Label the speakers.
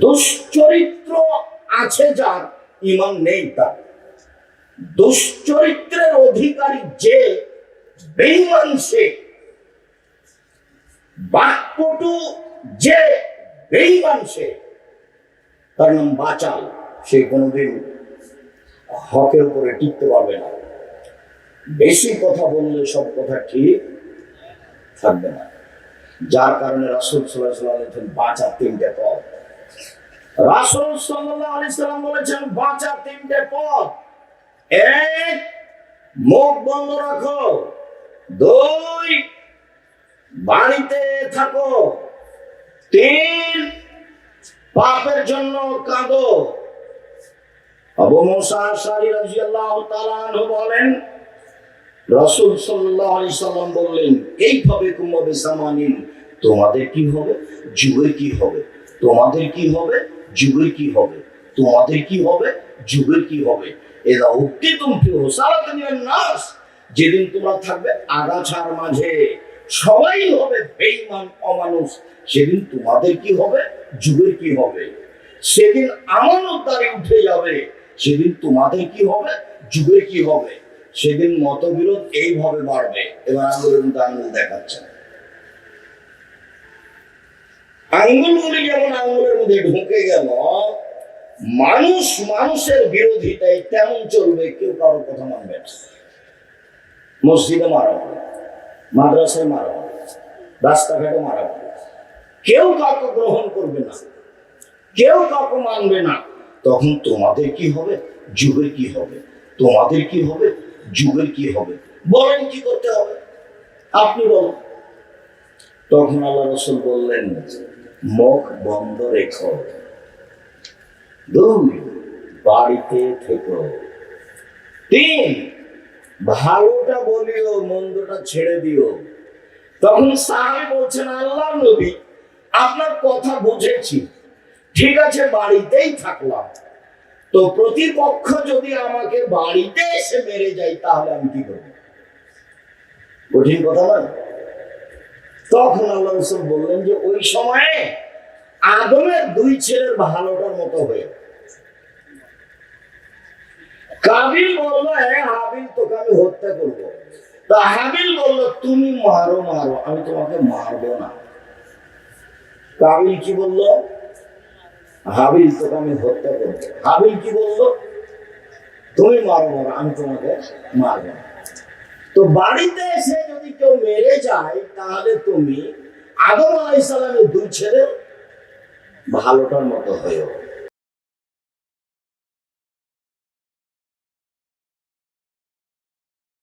Speaker 1: দুশ্চরিত্র আছে যার, ইমান নেই তার। দুশ্চরিত্রের অধিকারী যে বেইমান সে, বাকপটু যে বেইমান সে, তার নাম বাচাল, সে কোনোদিন হকের উপরে টিকতে পারবে না। বেশি কথা বললে সব কথা ঠিক থাকবে না। যার কারণে রাসুল সাল্লাহ সাল্লাম বাঁচার তিনটে রাসুল সাল্লাহ আলি সাল্লাম বলেছেন তিনটে পথ। এক, মুখ বন্ধ রাখো। দুই, বাড়িতে থাকো। তিন, পাপের জন্য কাঁদো। আবু মুসা আশারি রাদিয়াল্লাহু তাআলা আনহু বলেন, রাসূল সাল্লাল্লাহু আলাইহি সাল্লাম বললেন, এইভাবে কুমাবে সামানিন তোমাদের কি হবে? যুগের কি হবে? তোমাদের কি হবে? যুগের কি হবে? তোমাদের কি হবে? যুগের কি হবে? এরা উক্তি তুমি নাস। যেদিন তোমরা থাকবে আগাছার মাঝে। সবাই হবে বেঈমান, অমানুষ। সেদিন তোমাদের কি হবে? যুগের কি হবে? সেদিন আমানতদারি উঠে যাবে। সেদিন তোমাদের কি হবে? যুগের কি হবে? সেদিন মতবিরোধ এইভাবে বাড়বে। এবার মধ্যে আঙুল দেখাচ্ছে। আঙ্গুলগুলি যেমন আঙ্গুলের মধ্যে ঢুকে গেল, মানুষ মানুষের বিরোধিতায় তেমন চলবে, কেউ কারোর কথা মানবে মসজিদে মারা হবে, মাদ্রাসায় মারা হবে, রাস্তাঘাটে মারা হবে। কেউ কাউকে গ্রহণ করবে না, কেউ কাউকে মানবে না। তখন তোমাদের কি হবে? যুগের কি হবে? তোমাদের কি হবে? যুগের কি হবে? বলেন কি করতে হবে? আপনি বলেন। তখন আল্লাহ রসুল বললেন মুখ বন্ধ রেখো। দুই, বাড়িতে থেকো। তিন, ভালোটা বলিও, মন্দটা ছেড়ে দিও। তখন সাহাবি বলছেন, আল্লাহ নবী, আপনার কথা বুঝেছি। ঠিক আছে, বাড়িতেই থাকলাম। তো প্রতিপক্ষ যদি আমাকে বাড়িতে এসে মেরে যায়, তাহলে আমি কি করব? কঠিন কথা নয়। তখন আল্লাহ রসুল বললেন যে, ওই সময়ে আদমের দুই ছেলের ভালোটার মতো হয়ে। কাবিল বলল হ্যাঁ হাবিল, তোকে আমি হত্যা করব। তা হাবিল বলল, তুমি মারো মারো, আমি তোমাকে মারবো না। কাবিল কি বলল? হাবিল, তোকে আমি হত্যা করব। হাবিল কি বলল? তুমি মারো মারো, আমি তোমাকে মারবো না। তো বাড়িতে এসে যদি কেউ মেরে যায়, তাহলে তুমি আদম আলাইসালামের দুই ছেলে ভালোটার মতো হয়েও।